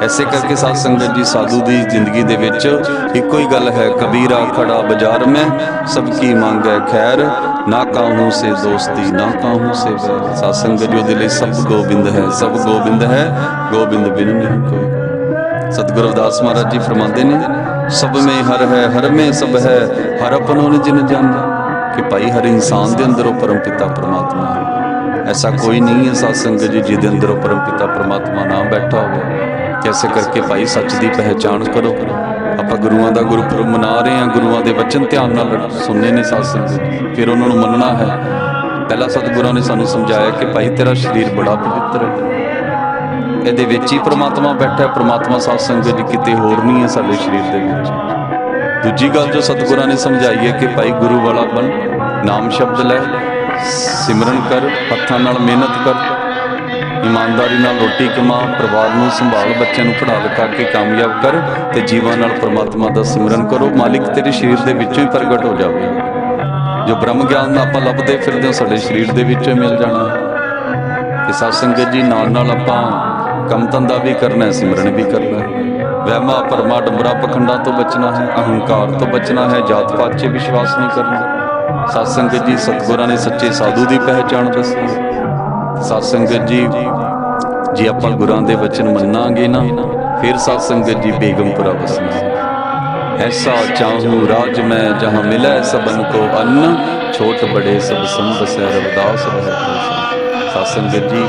ਐਸੇ ਕਰਕੇ ਸਾਧ ਸੰਗਤ ਜੀ, ਸਾਧੂ ਦੀ ਜ਼ਿੰਦਗੀ ਦੇ ਵਿੱਚ ਇੱਕੋ ਹੀ ਗੱਲ ਹੈ, ਕਬੀਰਾ ਖੜਾ ਬਾਜ਼ਾਰ ਮੈਂ, ਸਭ ਕੀ ਮੰਗ ਹੈ ਖੈਰ, ਨਾ ਕਾਹੂ ਸੇ ਦੋਸਤੀ, ਨਾ ਕਾਹੂ ਸੇ ਵੈਰ। ਸਾਧ ਸੰਗਤ ਜੀ, ਉਹਦੇ ਲਈ ਸਭ ਗੋਬਿੰਦ ਹੈ, ਸਭ ਗੋਬਿੰਦ ਹੈ, ਗੋਬਿੰਦ ਬਿਨ ਨਹੀਂ ਕੋਈ। ਸਤਿਗੁਰੂ ਰਵਿਦਾਸ ਮਹਾਰਾਜ ਜੀ ਫਰਮਾਉਂਦੇ ਨੇ, ਸਭ ਮੇ ਹਰ ਹੈ, ਹਰ ਮੇ ਸਭ ਹੈ, ਹਰ ਆਪਣੋ ਨੇ ਜਿਨ ਜਾਣਦਾ ਕਿ ਭਾਈ ਹਰ ਇਨਸਾਨ ਦੇ ਅੰਦਰ ਉਹ ਪਰਮ ਪਿਤਾ ਪਰਮਾਤਮਾ ਹੈ। ਐਸਾ ਕੋਈ ਨਹੀਂ ਹੈ ਸਾਧ ਸੰਗਤ ਜੀ, ਜਿਹਦੇ ਅੰਦਰ ਉਹ ਪਰਮ ਪਿਤਾ ਪਰਮਾਤਮਾ ਨਾ ਬੈਠਾ ਹੋਵੇ। ਕੈਸੇ ਕਰਕੇ ਭਾਈ ਸੱਚ ਦੀ ਪਹਿਚਾਣ ਕਰੋ। ਆਪਾਂ ਗੁਰੂਆਂ ਦਾ ਗੁਰਪੁਰਬ ਮਨਾ ਰਹੇ ਹਾਂ, ਗੁਰੂਆਂ ਦੇ ਵਚਨ ਧਿਆਨ ਨਾਲ ਸੁਣਨੇ ਨੇ ਸਾਧ ਫਿਰ ਉਹਨਾਂ ਨੂੰ ਮੰਨਣਾ ਹੈ। ਪਹਿਲਾ ਸਤਿਗੁਰਾਂ ਨੇ ਸਾਨੂੰ ਸਮਝਾਇਆ ਕਿ ਭਾਈ ਤੇਰਾ ਸਰੀਰ ਬੜਾ ਪਵਿੱਤਰ ਹੈ। ਇਹਦੇ ਵਿੱਚ ਹੀ ਪ੍ਰਮਾਤਮਾ ਬੈਠਾ ਹੈ। ਪ੍ਰਮਾਤਮਾ ਸਾਧ ਸੰਗਤ ਜੀ ਕਿਤੇ ਹੋਰ ਨਹੀਂ ਹੈ ਸਾਡੇ ਸਰੀਰ ਦੇ ਵਿੱਚ। ਦੂਜੀ ਗੱਲ ਜੋ ਸਤਿਗੁਰਾਂ ਨੇ ਸਮਝਾਈ ਹੈ ਕਿ ਭਾਈ ਗੁਰੂ ਵਾਲਾ ਬਣ ਨਾਮ ਸ਼ਬਦ ਲੈ, ਸਿਮਰਨ ਕਰ, ਹੱਥਾਂ ਨਾਲ ਮਿਹਨਤ ਕਰ। ਇਮਾਨਦਾਰੀ ਨਾਲ ਰੋਟੀ ਕਮਾ, ਪਰਿਵਾਰ ਨੂੰ ਸੰਭਾਲ, ਬੱਚਿਆਂ ਨੂੰ ਪੜ੍ਹਾ ਲਿਖਾ ਕੇ ਕਾਮਯਾਬ ਕਰ ਤੇ ਜੀਵਨ ਨਾਲ ਪ੍ਰਮਾਤਮਾ ਦਾ ਸਿਮਰਨ ਕਰੋ। ਮਾਲਿਕ ਤੇਰੇ ਸਰੀਰ ਦੇ ਵਿੱਚੋਂ ਹੀ ਪ੍ਰਗਟ ਹੋ ਜਾਵੇ। ਜੋ ਬ੍ਰਹਮ ਗਿਆਨ ਆਪਾਂ ਲੱਭਦੇ ਫਿਰਦੇ ਹਾਂ, ਸਾਡੇ ਸਰੀਰ ਦੇ ਵਿੱਚੋਂ ਮਿਲ ਜਾਣਾ। ਹੈ ਤੇ ਸਾਧ ਸੰਗਤ ਜੀ, ਨਾਲ ਨਾਲ ਆਪਾਂ ਕੰਮ ਧੰਦਾ ਵੀ ਕਰਨਾ ਹੈ, ਸਿਮਰਨ ਵੀ ਕਰਨਾ ਹੈ। ਵਹਿਮਾ ਪਰਮਾ ਡੰਬਰਾ, ਪਖੰਡਾਂ ਤੋਂ ਬਚਣਾ ਹੈ, ਅਹੰਕਾਰ ਤੋਂ ਬਚਣਾ ਹੈ, ਜਾਤ ਪਾਤ 'ਚ ਵਿਸ਼ਵਾਸ ਨਹੀਂ ਕਰਨਾ। ਸਤਸੰਗ ਜੀ, ਸਤਿਗੁਰਾਂ ਨੇ ਸੱਚੇ ਸਾਧੂ ਦੀ ਪਹਿਚਾਣ ਦੱਸੀ। ਸਤਸੰਗ ਜੀ, ਜੇ ਆਪਾਂ ਗੁਰਾਂ ਦੇ ਵਚਨ ਮੰਨਾਂਗੇ ਨਾ, ਫਿਰ ਸਤਸੰਗ ਜੀ ਬੇਗਮਪੁਰਾ ਵਸਣਾ। ਐਸਾ ਚਾਹੂ ਰਾਜ ਮੈਂ ਜਹਾਂ ਮਿਲੇ ਸਬਨ ਕੋ ਅੰਨ, ਛੋਟ ਬੜੇ ਸਭ ਸੰਬਸੈ ਰਵਦਾਸ ਬਹਿ ਸਤ। ਜੀ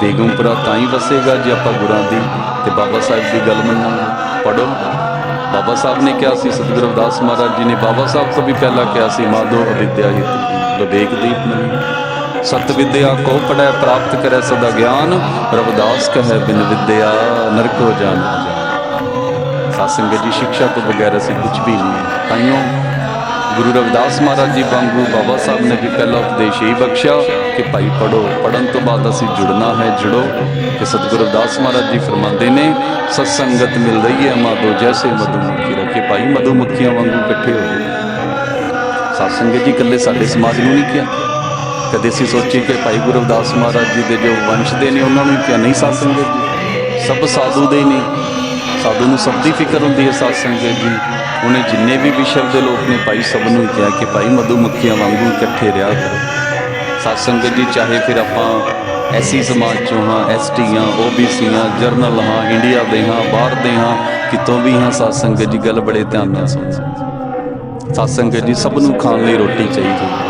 ਬੇਗਮਪੁਰਾ ਤਾਂ ਹੀ ਵਸੇਗਾ ਜੇ ਆਪਾਂ ਗੁਰਾਂ ਦੀ ਤੇ ਬਾਬਾ ਸਾਹਿਬ ਦੀ ਗੱਲ ਮੰਨਾਂਗੇ। ਪੜੋ ਬਾਬਾ ਸਾਹਿਬ ਨੇ ਕਿਹਾ ਸੀ, ਸਤਿਗੁਰ ਰਵਿਦਾਸ ਮਹਾਰਾਜ ਜੀ ਨੇ ਬਾਬਾ ਸਾਹਿਬ ਤੋਂ ਵੀ ਪਹਿਲਾਂ ਕਿਹਾ ਸੀ, ਮਾਧੋ ਅਵਿਦਿਆ ਹਿਤ, ਵਿਵੇਕ ਦੀਪ ਮਨੀ। ਸਤ ਵਿਦਿਆ ਕੋ ਪੜੈ ਪ੍ਰਾਪਤ ਕਰੈ ਸਦਾ ਗਿਆਨ, ਰਵਿਦਾਸ ਕਹੈ ਬਿਨ ਵਿਦਿਆ, ਨਰਕ ਹੋ ਜਾਣ ਸਾਧ ਜੀ ਸਿੱਖਿਆ ਤੋਂ ਬਗੈਰ ਅਸੀਂ ਕੁਝ ਵੀ ਨਹੀਂ। ਤਾਈਓ, ਗੁਰੂ ਰਵਿਦਾਸ ਮਹਾਰਾਜ ਜੀ ਵਾਂਗੂ ਬਾਬਾ ਸਾਹਿਬ ਨੇ ਵੀ ਪਹਿਲਾ ਉਪਦੇਸ਼ ਹੀ ਬਖਸ਼ਿਆ ਕਿ ਭਾਈ ਪੜੋ। ਪੜਨ ਤੋਂ ਬਾਅਦ ਅਸੀਂ ਜੁੜਨਾ ਹੈ, ਜੁੜੋ। ਕਿ ਸਤਿਗੁਰੂ ਰਵਿਦਾਸ ਮਹਾਰਾਜ ਜੀ ਫਰਮਾਉਂਦੇ ਨੇ ਸਤ ਸੰਗਤ ਮਿਲ ਰਹੀ ਹੈ ਮਾਧੋ, ਜੈਸੇ ਮਧੂਮੱਖੀ ਰੱਖੇ ਭਾਈ ਮਧੂਮੱਖੀਆਂ ਵਾਂਗੂ ਇਕੱਠੇ ਹੋ ਜਾਓ। ਜੀ ਇਕੱਲੇ ਸਾਡੇ ਸਮਾਜ ਨੂੰ ਨਹੀਂ ਕਿਹਾ। ਕਦੇ ਅਸੀਂ ਸੋਚੀ ਕਿ ਭਾਈ ਗੁਰੂ ਰਵਿਦਾਸ ਮਹਾਰਾਜ ਜੀ ਦੇ ਜੋ ਵੰਸ਼ ਦੇ ਨੇ, ਉਹਨਾਂ ਨੂੰ ਕਿਹਾ ਨਹੀਂ ਸਾਧ ਸੰਗਤ ਜੀ? ਸਭ ਸਾਧੂ ਦੇ ਹੀ ਨੇ। ਸਾਧੂ ਨੂੰ ਸਭ ਦੀ ਫਿਕਰ ਹੁੰਦੀ ਹੈ ਸਾਧ ਸੰਗਤ ਜੀ। ਉਹਨੇ ਜਿੰਨੇ ਵੀ ਵਿਸ਼ਵ ਦੇ ਲੋਕ ਨੇ, ਭਾਈ ਸਭ ਨੂੰ ਕਿਹਾ ਕਿ ਭਾਈ ਮਧੂ ਮੱਖੀਆਂ ਵਾਂਗੂ ਇਕੱਠੇ ਰਿਹਾ ਕਰੋ। ਸਾਧ ਸੰਗਤ ਜੀ, ਚਾਹੇ ਫਿਰ ਆਪਾਂ ਐਸੀ ਸਮਾਜ ਚੋਂ ਹਾਂ ਐਸਟੀਆਂ ਓਬੀਸੀਆਂ ਜਰਨਲ ਹਾਂ, ਇੰਡੀਆ ਦੇ ਹਾਂ, ਬਾਹਰ ਦੇ ਹਾਂ, ਕਿਤੋਂ ਵੀ ਹਾਂ ਸਾਧ ਸੰਗਤ ਜੀ, ਗੱਲ ਬੜੇ ਧਿਆਨ ਨਾਲ ਸੁਣੋ ਸਾਧ ਸੰਗਤ ਜੀ, ਸਭ ਨੂੰ ਖਾਣ ਲਈ ਰੋਟੀ ਚਾਹੀਦੀ ਹੈ।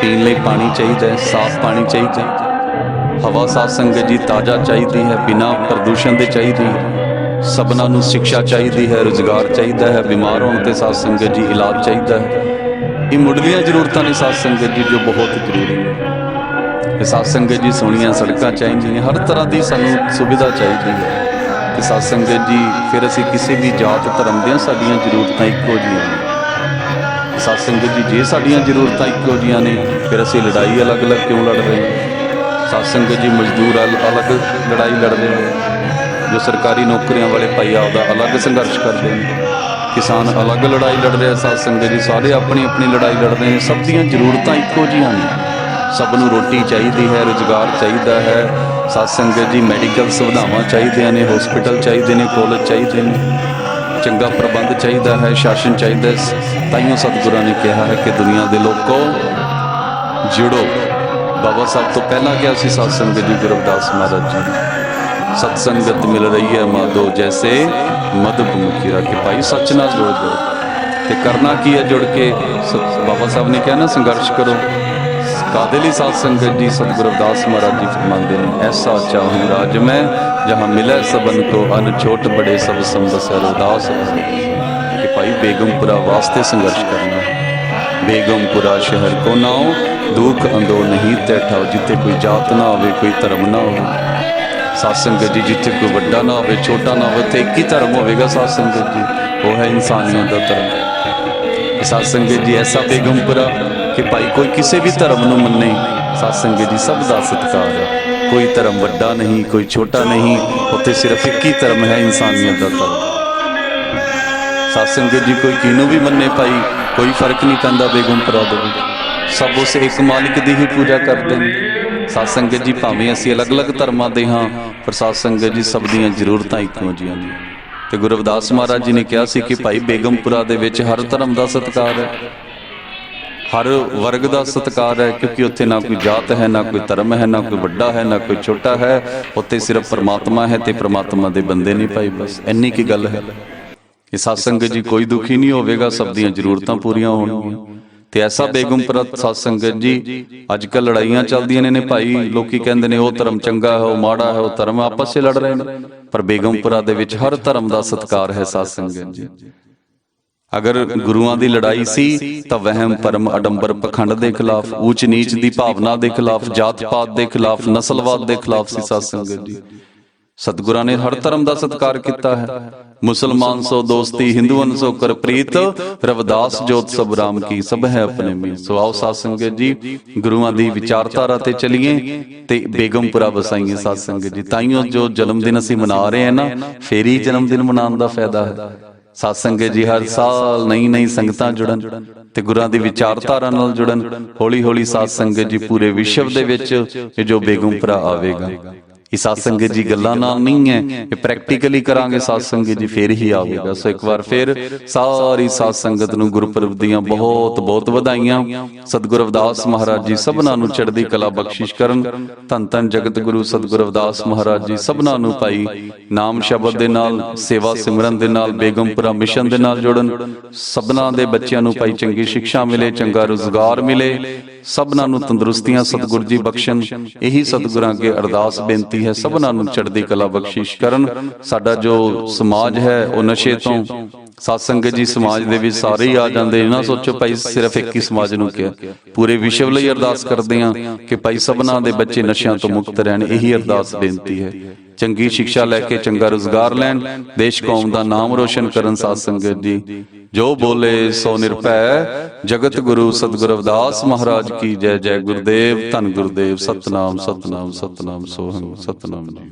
ਪੀਣ ਲਈ ਪਾਣੀ ਚਾਹੀਦਾ ਹੈ, ਸਾਫ਼ ਪਾਣੀ ਚਾਹੀਦਾ ਹੈ। ਹਵਾ ਸਾਧ ਸੰਗਤ ਜੀ ਤਾਜ਼ਾ ਚਾਹੀਦੀ ਹੈ, ਬਿਨਾਂ ਪ੍ਰਦੂਸ਼ਣ ਦੇ ਚਾਹੀਦੀ ਹੈ। ਸਭਨਾਂ ਨੂੰ ਸਿੱਖਿਆ ਚਾਹੀਦੀ ਹੈ, ਰੋਜ਼ਗਾਰ ਚਾਹੀਦਾ ਹੈ, ਬਿਮਾਰ ਹੋਣ ਤੇ ਸਾਧ ਸੰਗਤ ਜੀ ਇਲਾਜ ਚਾਹੀਦਾ ਹੈ। ਇਹ ਮੁੱਢਲੀਆਂ ਜ਼ਰੂਰਤਾਂ ਨੇ ਸਾਧ ਸੰਗਤ ਜੀ, ਜੋ ਬਹੁਤ ਜ਼ਰੂਰੀ ਹੈ ਤੇ ਸਾਧ ਸੰਗਤ ਜੀ ਸੋਹਣੀਆਂ ਸੜਕਾਂ ਚਾਹੀਦੀਆਂ, ਹਰ ਤਰ੍ਹਾਂ ਦੀ ਸਾਨੂੰ ਸੁਵਿਧਾ ਚਾਹੀਦੀ ਹੈ। ਤੇ ਸਾਧ ਸੰਗਤ ਜੀ, ਫਿਰ ਅਸੀਂ ਕਿਸੇ ਵੀ ਜਾਤ ਧਰਮ ਦੀਆਂ ਸਾਡੀਆਂ ਜ਼ਰੂਰਤਾਂ ਇੱਕੋ ਜਿਹੀਆਂ ਨੇ। ਸਾਧ ਸੰਗਤ ਜੀ ਜੇ ਸਾਡੀਆਂ ਜ਼ਰੂਰਤਾਂ ਇੱਕੋ ਜੀਆਂ ਨੇ ਫਿਰ ਅਸੀਂ ਲੜਾਈ ਅਲੱਗ-ਅਲੱਗ ਕਿਉਂ ਲੜ ਰਹੇ ਹਾਂ? ਸਾਧ ਸੰਗਤ ਜੀ ਮਜ਼ਦੂਰ ਅਲੱਗ ਲੜਾਈ ਲੜਦੇ ਨੇ ਜੋ ਸਰਕਾਰੀ ਨੌਕਰੀਆਂ ਵਾਲੇ ਭਾਈ ਆਪਦਾ ਅਲੱਗ ਸੰਘਰਸ਼ ਕਰਦੇ ਨੇ। ਕਿਸਾਨ ਅਲੱਗ ਲੜਾਈ ਲੜ ਰਹੇ ਆ, ਸਾਧ ਸੰਗਤ ਜੀ ਸਾਰੇ ਆਪਣੀ ਆਪਣੀ ਲੜਾਈ ਲੜਦੇ ਨੇ ਸਭ ਦੀਆਂ ਜ਼ਰੂਰਤਾਂ ਇੱਕੋ ਜੀਆਂ ਨੇ। ਸਭ ਨੂੰ ਰੋਟੀ ਚਾਹੀਦੀ ਹੈ ਰੁਜ਼ਗਾਰ ਚਾਹੀਦਾ ਹੈ। ਸਾਧ ਸੰਗਤ ਜੀ ਮੈਡੀਕਲ ਸੁਵਿਧਾਵਾਂ ਚਾਹੀਦੀਆਂ ਨੇ ਹਸਪੀਟਲ ਚਾਹੀਦੇ ਨੇ ਕਾਲਜ ਚਾਹੀਦੇ ਨੇ। ਚੰਗਾ ਪ੍ਰਬੰਧ ਚਾਹੀਦਾ ਹੈ ਸ਼ਾਸਨ ਚਾਹੀਦਾ ਹੈ। ਤਾਈਓ ਸਤਿਗੁਰਾਂ ਨੇ ਕਿਹਾ ਹੈ ਕਿ ਦੁਨੀਆ ਦੇ ਲੋਕੋ ਜੁੜੋ। ਬਾਬਾ ਸਾਹਿਬ ਤੋਂ ਪਹਿਲਾਂ ਕਿਹਾ ਸੀ ਸਤ ਸੰਗਤ ਜੀ ਗੁਰੂ ਰਵਿਦਾਸ ਮਹਾਰਾਜ ਜੀ ਨੇ। ਸਤ ਸੰਗਤ ਮਿਲ ਰਹੀ ਹੈ ਮਾਧੋ, ਜੈਸੇ ਮਦ ਮੁਖੀ ਰੱਖੇ। ਭਾਈ ਸੱਚ ਨਾਲ ਜੁੜ ਜਾਓ ਤੇ ਕਰਨਾ ਕੀ ਹੈ ਜੁੜ ਕੇ? ਸ- ਬਾਬਾ ਸਾਹਿਬ ਨੇ ਕਿਹਾ ਨਾ, ਸੰਘਰਸ਼ ਕਰੋ। ਕਾਦੇ ਲਈ ਸਾਧ ਸੰਗਤ ਜੀ ਸਤਿਗੁਰੂ ਰਵਿਦਾਸ ਮਹਾਰਾਜ ਜੀ ਫਰਮਾਉਂਦੇ ਨੇ, ਐਸਾ ਚਾਹੂੰ ਰਾਜ ਮੈਂ, ਜਹਾਂ ਮਿਲੇ ਸਬਨ ਕੋ ਅਨ ਛੋਟ ਬੜੇ ਸਭ ਸੰਬਸਰ ਰਵਿਦਾਸ ਕਿ ਭਾਈ ਬੇਗਮਪੁਰਾ ਵਾਸਤੇ ਸੰਘਰਸ਼ ਕਰਨਾ ਹੈ। ਬੇਗਮਪੁਰਾ ਸ਼ਹਿਰ ਕੋ ਨਾਉ ਦੁੱਖ ਅੰਦੋ ਨਹੀਂ ਤੈਠਾਓ ਜਿੱਥੇ ਕੋਈ ਜਾਤ ਨਾ ਹੋਵੇ ਕੋਈ ਧਰਮ ਨਾ ਹੋਵੇ। ਸਾਧ ਸੰਗਤ ਜੀ, ਜਿੱਥੇ ਕੋਈ ਵੱਡਾ ਨਾ ਹੋਵੇ, ਛੋਟਾ ਨਾ ਹੋਵੇ ਤੇ ਇੱਕ ਹੀ ਧਰਮ ਹੋਵੇਗਾ ਸਾਧ ਜੀ। ਉਹ ਹੈ ਇਨਸਾਨੀਅਤ ਦਾ ਧਰਮ। ਇਹ ਜੀ, ਐਸਾ ਬੇਗਮਪੁਰਾ ਕਿ ਭਾਈ ਕੋਈ ਕਿਸੇ ਵੀ ਧਰਮ ਨੂੰ ਮੰਨੇ। ਸਾਧ ਜੀ, ਸਭ ਦਾ ਸਤਿਕਾਰ ਹੈ। ਕੋਈ ਧਰਮ ਵੱਡਾ ਨਹੀਂ, ਕੋਈ ਛੋਟਾ ਨਹੀਂ, ਉੱਥੇ ਸਿਰਫ ਇੱਕ ਹੀ ਧਰਮ ਹੈ, ਇਨਸਾਨੀਅਤ ਦਾ ਧਰਮ। ਸਾਧ ਸੰਗਤ ਜੀ, ਕੋਈ ਕਿਨੂੰ ਵੀ ਮੰਨੇ ਭਾਈ, ਕੋਈ ਫ਼ਰਕ ਨਹੀਂ ਪੈਂਦਾ ਬੇਗਮਪੁਰਾ ਦੇ ਸਭ ਉਸ ਇੱਕ ਮਾਲਿਕ ਦੀ ਹੀ ਪੂਜਾ ਕਰਦੇ ਨੇ। ਸਾਧ ਸੰਗਤ ਜੀ, ਭਾਵੇਂ ਅਸੀਂ ਅਲੱਗ-ਅਲੱਗ ਧਰਮਾਂ ਦੇ ਹਾਂ, ਪਰ ਸਾਧ ਸੰਗਤ ਜੀ, ਸਭ ਦੀਆਂ ਜ਼ਰੂਰਤਾਂ ਇੱਕੋ ਜਿਹੀਆਂ ਨੇ। ਤੇ ਗੁਰੂ ਰਵਿਦਾਸ ਮਹਾਰਾਜ ਜੀ ਨੇ ਕਿਹਾ ਸੀ ਕਿ ਭਾਈ, ਬੇਗਮਪੁਰਾ ਦੇ ਵਿੱਚ ਹਰ ਧਰਮ ਦਾ ਸਤਿਕਾਰ ਹੈ। ਹਰ ਵਰਗ ਦਾ ਸਤਿਕਾਰ ਹੈ, ਕਿਉਂਕਿ ਉੱਥੇ ਨਾ ਕੋਈ ਜਾਤ ਹੈ, ਨਾ ਕੋਈ ਧਰਮ ਹੈ, ਨਾ ਕੋਈ ਵੱਡਾ ਹੈ, ਨਾ ਕੋਈ ਛੋਟਾ ਹੈ। ਉੱਥੇ ਸਿਰਫ ਪਰਮਾਤਮਾ ਹੈ ਤੇ ਪਰਮਾਤਮਾ ਦੇ ਬੰਦੇ ਨਹੀਂ ਭਾਈ, ਬਸ। ਇੰਨੀ ਕੀ ਗੱਲ ਹੈ। ਇਹ satsang ਜੀ ਕੋਈ ਦੁਖੀ ਨਹੀਂ ਹੋਵੇਗਾ ਸਭ ਦੀਆਂ ਜ਼ਰੂਰਤਾਂ ਪੂਰੀਆਂ ਹੋਣਗੀਆਂ। ਤੇ ਐਸਾ ਬੇਗਮਪੁਰਾ satsang ਜੀ ਅੱਜ ਕੱਲ ਲੜਾਈਆਂ ਚੱਲਦੀਆਂ ਨੇ ਨੇ ਭਾਈ ਲੋਕੀ ਕਹਿੰਦੇ ਨੇ ਉਹ ਧਰਮ ਚੰਗਾ ਹੈ ਉਹ ਮਾੜਾ ਹੈ ਉਹ ਧਰਮ ਆਪਸ ਵਿੱਚ ਲੜ ਰਹੇ ਨੇ। ਪਰ ਬੇਗਮਪੁਰਾ ਦੇ ਵਿੱਚ ਹਰ ਧਰਮ ਦਾ ਸਤਿਕਾਰ ਹੈ satsang ਜੀ। ਅਗਰ ਗੁਰੂਆਂ ਦੀ ਲੜਾਈ ਸੀ ਤਾਂ ਵਹਿਮ ਪਰਮ ਅਡੰਬਰ ਪਖੰਡ ਦੇ ਖਿਲਾਫ ਊਚ ਨੀਚ ਦੀ ਭਾਵਨਾ ਦੇ ਖਿਲਾਫ ਜਾਤ ਪਾਤ ਦੇ ਖਿਲਾਫ ਨਸਲਵਾਦ ਦੇ ਖਿਲਾਫ ਸੀ satsang ਜੀ ਸਤਿਗੁਰਾਂ ਨੇ ਹਰ ਧਰਮ ਦਾ ਸਤਿਕਾਰ ਕੀਤਾ ਹੈ ਮੁਸਲਮਾਨ ਸੋ ਦੋਸਤੀ, ਹਿੰਦੂਆਂ ਸੋ ਕਰ ਪ੍ਰੀਤ, ਰਵਿਦਾਸ ਜੋਤ ਸਭ ਰਾਮ ਕੀ ਸਭ ਹੈ ਆਪਣੇ ਮੇ। ਸੋ ਆਓ ਸਾਧ ਸੰਗਤ ਜੀ, ਗੁਰੂਆਂ ਦੀ ਵਿਚਾਰਧਾਰਾ ਤੇ ਚਲੀਏ ਤੇ ਬੇਗਮਪੁਰਾ ਵਸਾਈਏ ਸਾਧ ਸੰਗਤ ਜੀ। ਤਾਈਓ ਜੋ ਜਨਮ ਦਿਨ ਅਸੀਂ ਮਨਾ ਰਹੇ ਹਾਂ ਨਾ, ਫੇਰੀ ਜਨਮ ਦਿਨ ਮਨਾਉਣ ਦਾ ਫਾਇਦਾ ਹੈ। ਸਾਧ ਸੰਗਤ ਜੀ, ਹਰ ਸਾਲ ਨਈ ਨਈ ਸੰਗਤਾਂ ਜੁੜਨ ਤੇ ਗੁਰਾਂ ਦੀ ਵਿਚਾਰਧਾਰਾ ਨਾਲ ਜੁੜਨ। ਹੌਲੀ ਹੌਲੀ ਸਾਧ ਸੰਗਤ ਜੀ, ਪੂਰੇ ਵਿਸ਼ਵ ਦੇ ਵਿੱਚ ਇਹ ਜੋ ਬੇਗਮਪੁਰਾ ਆਵੇਗਾ। ਇਹ ਸਾਧ ਸੰਗਤ ਜੀ ਗੱਲਾਂ ਨਾਲ ਨਹੀਂ ਹੈ, ਇਹ ਪ੍ਰੈਕਟੀਕਲੀ ਕਰਾਂਗੇ, ਸਾਧ ਜੀ ਫੇਰ ਹੀ ਆਵੇਗਾ। ਸੋ ਇੱਕ ਵਾਰ ਫੇਰ ਸਾਰੀ ਸਾਧ ਸੰਗਤ ਨੂੰ ਗੁਰਪੁਰਬ ਦੀਆਂ ਬਹੁਤ ਬਹੁਤ ਵਧਾਈਆਂ। ਸਤਿਗੁਰੂ ਰਵਿਦਾਸ ਮਹਾਰਾਜ ਜੀ ਸਭਨਾਂ ਨੂੰ ਚੜ੍ਹਦੀ ਕਲਾ ਬਖਸ਼ਿਸ਼ ਕਰਨ। ਧੰਨ ਧੰਨ ਜਗਤ ਗੁਰੂ ਸਤਿਗੁਰੂ ਰਵਿਦਾਸ ਮਹਾਰਾਜ ਜੀ ਸਭਨਾਂ ਨੂੰ ਪਾਈ ਨਾਮ ਸ਼ਬਦ ਦੇ ਨਾਲ, ਸੇਵਾ ਸਿਮਰਨ ਦੇ ਨਾਲ, ਬੇਗਮਪੁਰਾ ਮਿਸ਼ਨ ਦੇ ਨਾਲ ਜੁੜਨ। ਸਭਨਾਂ ਦੇ ਬੱਚਿਆਂ ਨੂੰ ਪਾਈ ਚੰਗੀ ਸਿੱਖਿਆ ਮਿਲੇ, ਚੰਗਾ ਰੋਜ਼ਗਾਰ ਮਿਲੇ। ਸਭਨਾਂ ਨੂੰ ਤੰਦਰੁਸਤੀਆਂ ਸਤਿਗੁਰ ਜੀ ਬਖਸ਼ਣ। ਇਹੀ ਸਤਿਗੁਰਾਂ ਅੱਗੇ ਅਰਦਾਸ ਬੇਨਤੀ ਹੈ ਸਭਨਾਂ ਨੂੰ ਚੜ੍ਹਦੀ ਕਲਾ ਬਖਸ਼ਿਸ਼ ਕਰਨ। ਸਾਡਾ ਜੋ ਸਮਾਜ ਹੈ ਉਹ ਨਸ਼ੇ ਤੋਂ ਸਾਧ ਸੰਗਤ ਜੀ ਸਮਾਜ ਦੇ ਵਿੱਚ ਸਾਰੇ ਹੀ ਆ ਜਾਂਦੇ ਨੇ। ਨਾ ਸੋਚੋ ਭਾਈ ਸਿਰਫ ਇੱਕ ਹੀ ਸਮਾਜ ਨੂੰ ਕਿਹਾ। ਪੂਰੇ ਵਿਸ਼ਵ ਲਈ ਅਰਦਾਸ ਕਰਦੇ ਹਾਂ ਕਿ ਭਾਈ ਸਭਨਾਂ ਦੇ ਬੱਚੇ ਨਸ਼ਿਆਂ ਤੋਂ ਮੁਕਤ ਰਹਿਣ। ਇਹੀ ਅਰਦਾਸ ਬੇਨਤੀ ਹੈ। ਚੰਗੀ ਸਿੱਖਿਆ ਲੈ ਕੇ ਚੰਗਾ ਰੋਜ਼ਗਾਰ ਲੈਣ। ਦੇਸ਼ ਕੌਮ ਦਾ ਨਾਮ ਰੋਸ਼ਨ ਕਰਨ ਸਾਧ ਸੰਗਤ ਜੀ। ਜੋ। ਬੋਲੇ ਸੋ ਨਿਰਭੈ। ਜਗਤ ਗੁਰੂ ਸਤਿਗੁਰੂ ਰਵਿਦਾਸ ਮਹਾਰਾਜ ਕੀ ਜੈ। ਜੈ ਗੁਰਦੇਵ। ਧੰਨ ਗੁਰਦੇਵ। ਸਤਨਾਮ ਸਤਨਾਮ ਸਤਨਾਮ ਸੋਹੰ ਸਤਨਾਮ ਜੀ